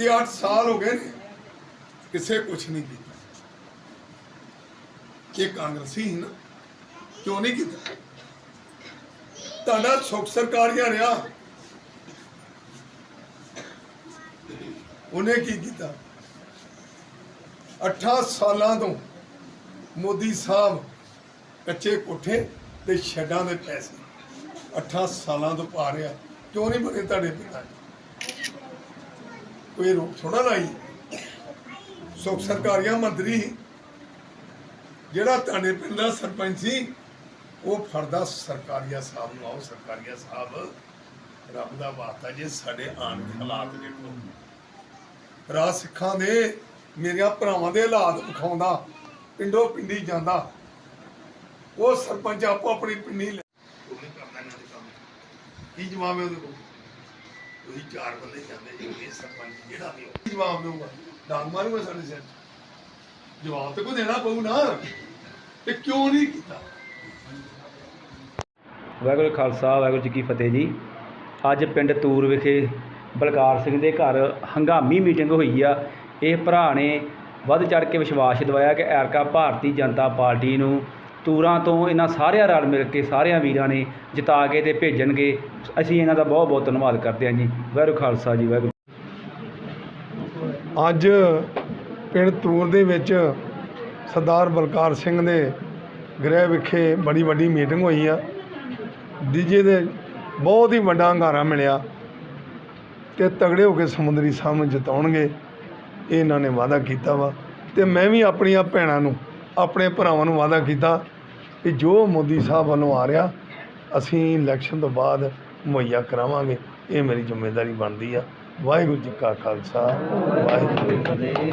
ਇਹ 8 ਸਾਲ ਹੋ ਗਏ ਨੇ। ਕਿਸੇ ਕੁਛ ਨਹੀਂ ਕੀਤਾ। ਇਹ ਕਾਂਗਰਸੀ ਸੀ ਨਾ। ਕਿਉਂ ਨਹੀਂ ਕੀਤਾ? ਤੁਹਾਡਾ ਸੁਖ ਸਰਕਾਰੀਆ ਰਿਹਾ ਉਹਨੇ ਕੀ ਕੀਤਾ? 8 ਸਾਲਾਂ ਤੋਂ ਮੋਦੀ ਸਾਹਿਬ ਕੱਚੇ ਕੋਠੇ ਤੇ ਛੱਡਾਂ ਦੇ ਪੈਸੇ 8 ਸਾਲਾਂ ਤੋਂ ਪਾ ਰਿਹਾ। ਕਿਉਂ ਨਹੀਂ ਬਣੇ ਤੁਹਾਡੇ ਪਿਤਾ ਜੀ? ਕੋਈ ਰੋਕ ਥੋੜਾ ਲਾਈ। ਸੁਖ ਸਰਕਾਰੀਆ ਮੰਤਰੀ, ਜਿਹੜਾ ਤੁਹਾਡੇ ਪਿੰਡ ਦਾ ਸਰਪੰਚ ਸੀ, ਉਹ ਫੜਦਾ ਸਰਕਾਰੀਆ ਸਾਹਿਬ ਨੂੰ। ਆਓ ਸਰਕਾਰੀਆ ਸਾਹਿਬ, ਰੱਬ ਦਾ ਵਾਸਤਾ ਜੇ ਸਾਡੇ ਆਣ ਦੇ ਹਾਲਾਤ ਦੇਖੋ। ਰਾਜ ਸਿੱਖਾਂ ਦੇ, ਮੇਰੀਆਂ ਭਰਾਵਾਂ ਦੇ ਹਾਲਾਤ ਵਿਖਾਉਂਦਾ, ਪਿੰਡੋਂ ਪਿੰਡੀ ਜਾਂਦਾ। ਉਹ ਸਰਪੰਚ ਆਪੋ ਆਪਣੀ ਪਿੰਡੀ ਲੈ ਕੀ ਜਵਾਬ ਹੈ ਉਹਦੇ ਕੋਲ? ਤੁਸੀਂ ਚਾਰ ਬੰਦੇ ਜਾਂਦੇ ਜੀ, ਇਹ ਸਰਪੰਚ ਜਿਹੜਾ ਵੀ ਹੋ ਜਵਾਬ ਦਊਗਾ। ਡਾਂਗ ਮਾਰੂਗਾ ਸਾਡੇ ਸਿਰ ਜਵਾਬ ਤਾਂ ਕੋਈ ਦੇਣਾ ਪਊ ਨਾ। ਤੇ ਕਿਉਂ ਨਹੀਂ ਕੀਤਾ? ਵਾਹਿਗੁਰੂ ਜੀ ਖਾਲਸਾ, ਵਾਹਿਗੁਰੂ ਜੀ ਕੀ ਫਤਿਹ ਜੀ। ਅੱਜ ਪਿੰਡ ਤੂਰ ਵਿਖੇ ਬਲਕਾਰ ਸਿੰਘ ਦੇ ਘਰ ਹੰਗਾਮੀ ਮੀਟਿੰਗ ਹੋਈ ਆ। ਇਹ ਭਰਾ ਨੇ ਵੱਧ ਚੜ ਕੇ ਵਿਸ਼ਵਾਸ ਦਿਵਾਇਆ ਕਿ ਐਰਕਾ ਭਾਰਤੀ ਜਨਤਾ ਪਾਰਟੀ ਨੂੰ ਤੂਰਾਂ ਤੋਂ ਇਹਨਾਂ ਸਾਰਿਆਂ ਰਲ ਮਿਲ ਕੇ ਸਾਰਿਆਂ ਵੀਰਾਂ ਨੇ ਜਿਤਾ ਕੇ ਤੇ ਭੇਜਣਗੇ। ਅਸੀਂ ਇਹਨਾਂ ਦਾ ਬਹੁਤ ਬਹੁਤ ਧੰਨਵਾਦ ਕਰਦੇ ਹਾਂ ਜੀ। ਵਾਹਿਗੁਰੂ ਖਾਲਸਾ ਜੀ, ਵਾਹਿਗੁਰੂ ਅੱਜ ਪਿੰਡ ਤੂਰ ਦੇ ਵਿੱਚ ਸਰਦਾਰ ਬਲਕਾਰ ਸਿੰਘ ਦੇ ਗ੍ਰਹਿ ਵਿਖੇ ਬੜੀ ਵੱਡੀ ਮੀਟਿੰਗ ਹੋਈ ਆ। ਡੀਜੇ ਦੇ ਬਹੁਤ ਹੀ ਵੱਡਾ ਹੰਗਾਰਾ ਮਿਲਿਆ ਤੇ ਤਗੜੇ ਹੋ ਕੇ ਸਮੁੰਦਰੀ ਸਾਹਮਣੇ ਜਿਤਾਉਣਗੇ, ਇਹ ਇਹਨਾਂ ਨੇ ਵਾਅਦਾ ਕੀਤਾ ਵਾ। ਤੇ ਮੈਂ ਵੀ ਆਪਣੀਆਂ ਭੈਣਾਂ ਨੂੰ ਆਪਣੇ ਭਰਾਵਾਂ ਨੂੰ ਵਾਅਦਾ ਕੀਤਾ ਕਿ ਜੋ ਮੋਦੀ ਸਾਹਿਬ ਵੱਲੋਂ ਆ ਰਿਹਾ, ਅਸੀਂ ਇਲੈਕਸ਼ਨ ਤੋਂ ਬਾਅਦ ਮੁਹੱਈਆ ਕਰਾਵਾਂਗੇ। ਇਹ ਮੇਰੀ ਜ਼ਿੰਮੇਵਾਰੀ ਬਣਦੀ ਆ। ਵਾਹਿਗੁਰੂ ਜੀ ਕਾ ਖਾਲਸਾ, ਵਾਹਿਗੁਰੂ ਜੀ ਕੀ ਫਤਿਹ।